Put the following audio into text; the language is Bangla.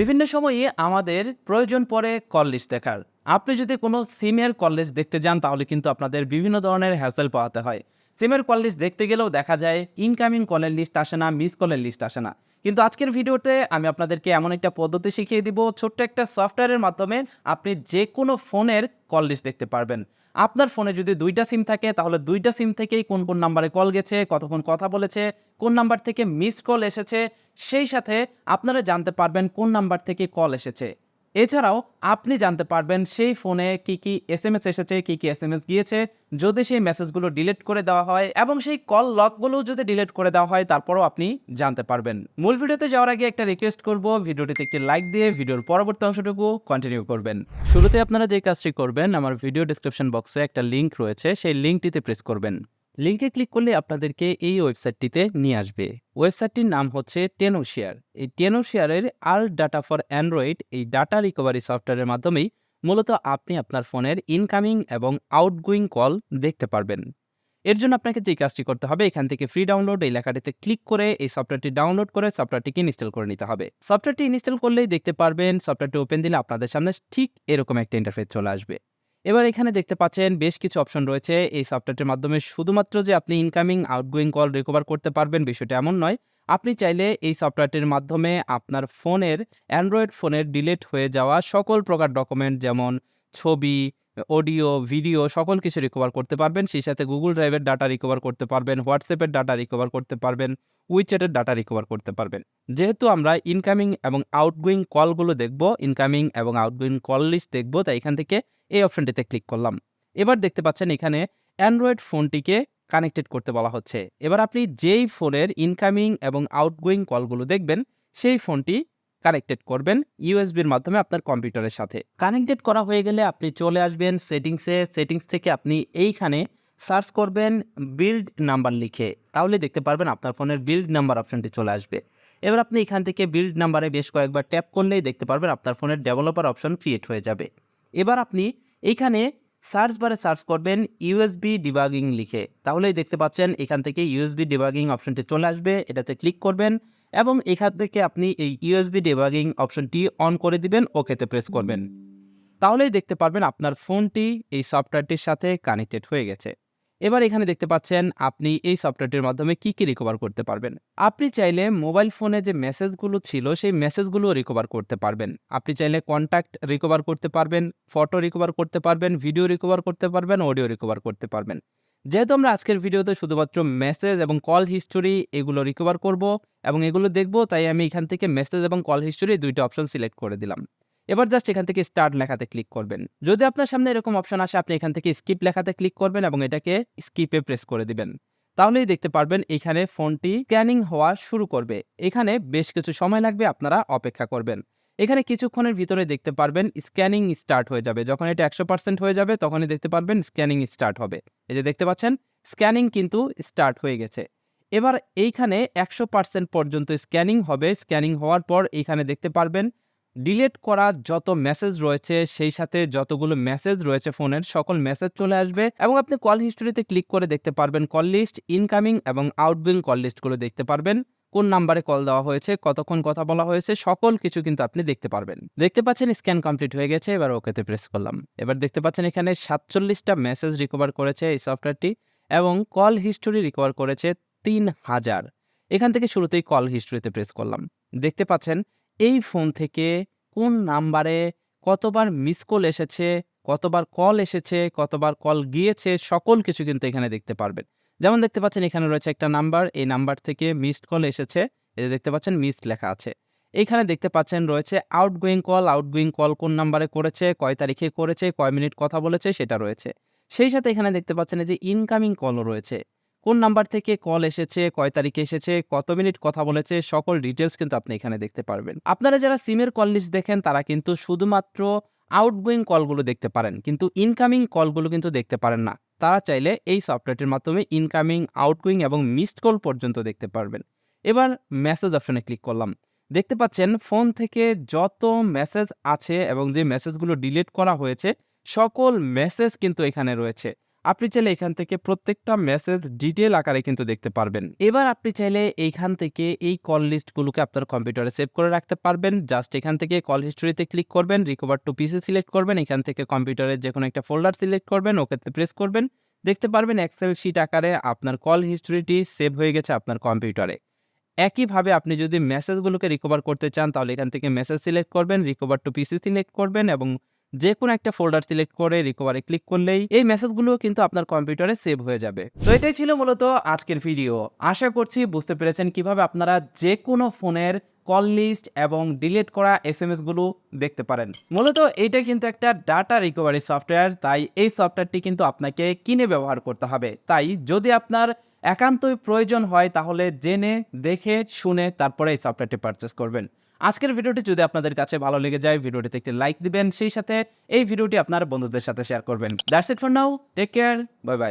বিভিন্ন সময়ে আমাদের প্রয়োজন পড়ে কল লিস্ট দেখার। আপনি যদি কোনো সিমের কল দেখতে যান, তাহলে কিন্তু আপনাদের বিভিন্ন ধরনের হ্যাসেল পাওয়াতে হয়। সিমের কল লিস্ট দেখতে গেলেও দেখা যায় ইনকামিং কলের লিস্ট আসে না মিস কলের লিস্ট আসে না। কিন্তু আজকের ভিডিওতে আমি আপনাদেরকে এমন একটা পদ্ধতি শিখিয়ে দিব, ছোট্ট একটা সফটওয়্যারের মাধ্যমে আপনি যে কোনো ফোনের কল লিস্ট দেখতে পারবেন। আপনার ফোনে যদি দুইটা সিম থাকে, তাহলে দুইটা সিম থেকেই কোন কোন নাম্বারে কল গেছে, কতক্ষণ কথা বলেছে, কোন নাম্বার থেকে মিস কল এসেছে, সেই সাথে আপনারা জানতে পারবেন কোন নাম্বার থেকে কল এসেছে। এছাড়াও আপনি জানতে পারবেন সেই ফোনে কি কি এস এম এস এসেছে, কি কি এস এম এস গিয়েছে। যদি সেই মেসেজগুলো ডিলিট করে দেওয়া হয় এবং সেই কল লকগুলো যদি ডিলিট করে দেওয়া হয়, তারপরও আপনি জানতে পারবেন। মূল ভিডিওতে যাওয়ার আগে একটা রিকোয়েস্ট করব, ভিডিওটিতে একটি লাইক দিয়ে ভিডিওর পরবর্তী অংশটুকু কন্টিনিউ করবেন। শুরুতে আপনারা যে কাজটি করবেন, আমার ভিডিও ডিসক্রিপশন বক্সে একটা লিঙ্ক রয়েছে, সেই লিঙ্কটিতে প্রেস করবেন। লিঙ্কে ক্লিক করলে আপনাদেরকে এই ওয়েবসাইটটিতে নিয়ে আসবে। ওয়েবসাইটটির নাম হচ্ছে টেনোশিয়ার এই টেনোশিয়ারের আর ডাটা ফর অ্যান্ড্রয়েড এই ডাটা রিকভারি সফটওয়্যারের মাধ্যমেই মূলত আপনি আপনার ফোনের ইনকামিং এবং আউটগোয়িং কল দেখতে পারবেন। এর জন্য আপনাকে যে কাজটি করতে হবে, এখান থেকে ফ্রি ডাউনলোড এই লেখাটিতে ক্লিক করে এই সফটওয়্যারটি ডাউনলোড করে সফটওয়্যারটিকে ইনস্টল করে নিতে হবে। সফটওয়্যারটি ইনস্টল করলেই দেখতে পারবেন সফটওয়্যারটি ওপেন দিলে আপনাদের সামনে ঠিক এরকম একটা ইন্টারফেস চলে আসবে। এবার এখানে দেখতে পাচ্ছেন বেশ কিছু অপশন রয়েছে। এই সফটওয়্যারটির মাধ্যমে শুধুমাত্র যে আপনি ইনকামিং আউটগোয়িং কল রিকভার করতে পারবেন বিষয়টা এমন নয়। আপনি চাইলে এই সফটওয়্যারটির মাধ্যমে আপনার ফোনের অ্যান্ড্রয়েড ফোনের ডিলিট হয়ে যাওয়া সকল প্রকার ডকুমেন্ট যেমন ছবি অডিও ভিডিও সকল কিছু রিকভার করতে পারবেন। সেই সাথে গুগল ড্রাইভের ডাটা রিকভার করতে পারবেন হোয়াটসঅ্যাপের ডাটা রিকভার করতে পারবেন উইচ্যাটের ডাটা রিকভার করতে পারবেন। যেহেতু আমরা ইনকামিং এবং আউটগোয়িং কলগুলো দেখব ইনকামিং এবং আউটগোয়িং কল লিস্ট দেখব, তাই এখান থেকে এই অপশনটিতে ক্লিক করলাম। এবার দেখতে পাচ্ছেন এখানে অ্যান্ড্রয়েড ফোনটিকে কানেক্টেড করতে বলা হচ্ছে। এবার আপনি যেই ফোনের ইনকামিং এবং আউটগোয়িং কলগুলো দেখবেন, সেই ফোনটি কানেক্টেড করবেন ইউএসবির মাধ্যমে আপনার কম্পিউটারের সাথে। কানেক্টেড করা হয়ে গেলে আপনি চলে আসবেন সেটিংসে, সেটিংস থেকে আপনি এইখানে সার্চ করবেন বিল্ড নাম্বার লিখে। তাহলে দেখতে পারবেন আপনার ফোনের বিল্ড নাম্বার অপশনটি চলে আসবে। এবার আপনি এখান থেকে বিল্ড নাম্বারে বেশ কয়েকবার ট্যাপ করলেই দেখতে পারবেন আপনার ফোনের ডেভেলপার অপশন ক্রিয়েট হয়ে যাবে। এবার আপনি এইখানে সার্চ বারে সার্চ করবেন ইউএসবি ডিবাগিং লিখে। তাহলেই দেখতে পাচ্ছেন এখান থেকে ইউএসবি ডিবাগিং অপশনটি চলে আসবে, এটাতে ক্লিক করবেন এবং এখান থেকে আপনি এই ইউএসবি ডিবাগিং অপশনটি অন করে দিবেন, ওকেতে প্রেস করবেন। তাহলেই দেখতে পারবেন আপনার ফোনটি এই সফটওয়্যারটির সাথে কানেক্টেড হয়ে গেছে। এবার এখানে দেখতে পাচ্ছেন আপনি এই সফটওয়্যারটির মাধ্যমে কি কি রিকভার করতে পারবেন। আপনি চাইলে মোবাইল ফোনে যে মেসেজগুলো ছিল, সেই মেসেজগুলো রিকভার করতে পারবেন। আপনি চাইলে কন্ট্যাক্ট রিকভার করতে পারবেন ফটো রিকভার করতে পারবেন ভিডিও রিকভার করতে পারবেন অডিও রিকভার করতে পারবেন। যেহেতু আমরা আজকের ভিডিওতে শুধুমাত্র মেসেজ এবং কল হিস্টোরি এগুলো রিকভার করব এবং এগুলো দেখব, তাই আমি এখান থেকে মেসেজ এবং কল হিস্টোরি দুইটা অপশন সিলেক্ট করে দিলাম। এবার জাস্ট এখান থেকে স্টার্ট লেখাতে ক্লিক করবেন। যদি আপনার সামনে এরকম অপশন আসে, আপনি এখান থেকে স্কিপ লেখাতে ক্লিক করবেন এবং এটাকে স্কিপে প্রেস করে দিবেন। তাহলেই দেখতে পারবেন এখানে ফোনটি স্ক্যানিং হওয়া শুরু করবে। এখানে বেশ কিছু সময় লাগবে, আপনারা অপেক্ষা করবেন। এখানে কিছুক্ষণের ভিতরে দেখতে পারবেন স্ক্যানিং স্টার্ট হয়ে যাবে। যখন এটা একশো পার্সেন্ট হয়ে যাবে, তখনই দেখতে পারবেন স্ক্যানিং স্টার্ট হবে। এই যে দেখতে পাচ্ছেন স্ক্যানিং কিন্তু স্টার্ট হয়ে গেছে। এবার এইখানে একশো পার্সেন্ট পর্যন্ত স্ক্যানিং হবে। স্ক্যানিং হওয়ার পর এইখানে দেখতে পারবেন ডিলেট করা যত মেসেজ রয়েছে, সেই সাথে যতগুলো মেসেজ রয়েছে ফোনের, সকল মেসেজ চলে আসবে এবং আপনি কল হিস্টোরিতে ক্লিক করে দেখতে পারবেন কল লিস্ট ইনকামিং এবং আউটগোয়িং কল লিস্টগুলো দেখতে পারবেন। কোন নাম্বারে কল দেওয়া হয়েছে, কতক্ষণ কথা বলা হয়েছে, সকল কিছু কিন্তু আপনি দেখতে পারবেন। দেখতে পাচ্ছেন স্ক্যান কমপ্লিট হয়ে গেছে, এবার ওকেতে প্রেস করলাম। এবার দেখতে পাচ্ছেন এখানে সাতচল্লিশটা মেসেজ রিকভার করেছে এই সফটওয়্যারটি এবং কল হিস্টোরি রিকভার করেছে তিন হাজার। এখান থেকে শুরুতেই কল হিস্টোরিতে প্রেস করলাম। দেখতে পাচ্ছেন এই ফোন থেকে কোন নাম্বারে কতবার মিস কল এসেছে, কতবার কল এসেছে, কতবার কল গিয়েছে, সকল কিছু কিন্তু এখানে দেখতে পারবেন। যেমন দেখতে পাচ্ছেন এখানে রয়েছে একটা নাম্বার, এই নাম্বার থেকে মিসড কল এসেছে যে দেখতে পাচ্ছেন মিসড লেখা আছে। এখানে দেখতে পাচ্ছেন রয়েছে আউটগোয়িং কল আউটগোয়িং কল কোন নাম্বারে করেছে, কয় তারিখে করেছে, কয় মিনিট কথা বলেছে, সেটা রয়েছে। সেই সাথে এখানে দেখতে পাচ্ছেন যে ইনকামিং কলও রয়েছে। কোন নাম্বার থেকে কল এসেছে, কয় তারিখে এসেছে, কত মিনিট কথা বলেছে, সকল ডিটেলস কিন্তু আপনি এখানে দেখতে পারবেন। আপনারা যারা সিমের কল লিস্ট দেখেন, তারা কিন্তু শুধুমাত্র আউটগোয়িং কলগুলো দেখতে পারেন, কিন্তু ইনকামিং কলগুলো কিন্তু দেখতে পারেন না। তারা চাইলে এই সফটওয়্যারটির মাধ্যমে ইনকামিং আউটগোয়িং এবং মিসড কল পর্যন্ত দেখতে পারবেন। এবার মেসেজ অপশনে ক্লিক করলাম। দেখতে পাচ্ছেন ফোন থেকে যত মেসেজ আছে এবং যে মেসেজগুলো ডিলিট করা হয়েছে, সকল মেসেজ কিন্তু এখানে রয়েছে। আপনি চাইলে এখান থেকে প্রত্যেকটা মেসেজ ডিটেল আকারে কিন্তু দেখতে পারবেন। এবার আপনি চাইলে এইখান থেকে এই কল লিস্টগুলোকে আপনার কম্পিউটারে সেভ করে রাখতে পারবেন। জাস্ট এখান থেকে কল হিস্টোরিতে ক্লিক করবেন রিকভার টু পিসি সিলেক্ট করবেন, এখান থেকে কম্পিউটারের যে কোনো একটা ফোল্ডার সিলেক্ট করবেন, ওকেতে প্রেস করবেন। দেখতে পারবেন এক্সেল শিট আকারে আপনার কল হিস্টোরিটি সেভ হয়ে গেছে আপনার কম্পিউটারে একইভাবে আপনি যদি মেসেজগুলোকে রিকভার করতে চান, তাহলে এখান থেকে মেসেজ সিলেক্ট করবেন রিকভার টু পিসি সিলেক্ট করবেন এবং যে কোনো একটা ফোল্ডার সিলেক্ট করে রিকভারে ক্লিক করলেই এই মেসেজগুলো কিন্তু আপনার কম্পিউটারে সেভ হয়ে যাবে। তো এটাই ছিল মূলত আজকের ভিডিও আশা করছি বুঝতে পেরেছেন কীভাবে আপনারা যে কোনো ফোনের কল লিস্ট এবং ডিলিট করা এস এম এসগুলো দেখতে পারেন। মূলত এইটা কিন্তু একটা ডাটা রিকভারি সফটওয়্যার তাই এই সফটওয়্যারটি কিন্তু আপনাকে কিনে ব্যবহার করতে হবে। তাই যদি আপনার একান্তই প্রয়োজন হয়, তাহলে জেনে, দেখে, শুনে তারপরে এই সফটওয়্যারটি পারচেস করবেন। আজকের ভিডিওটি যদি আপনাদের কাছে ভালো লেগে যায়, ভিডিওটিতে একটি লাইক দিবেন। সেই সাথে এই ভিডিওটি আপনার বন্ধুদের সাথে শেয়ার করবেন। That's it for now take care bye bye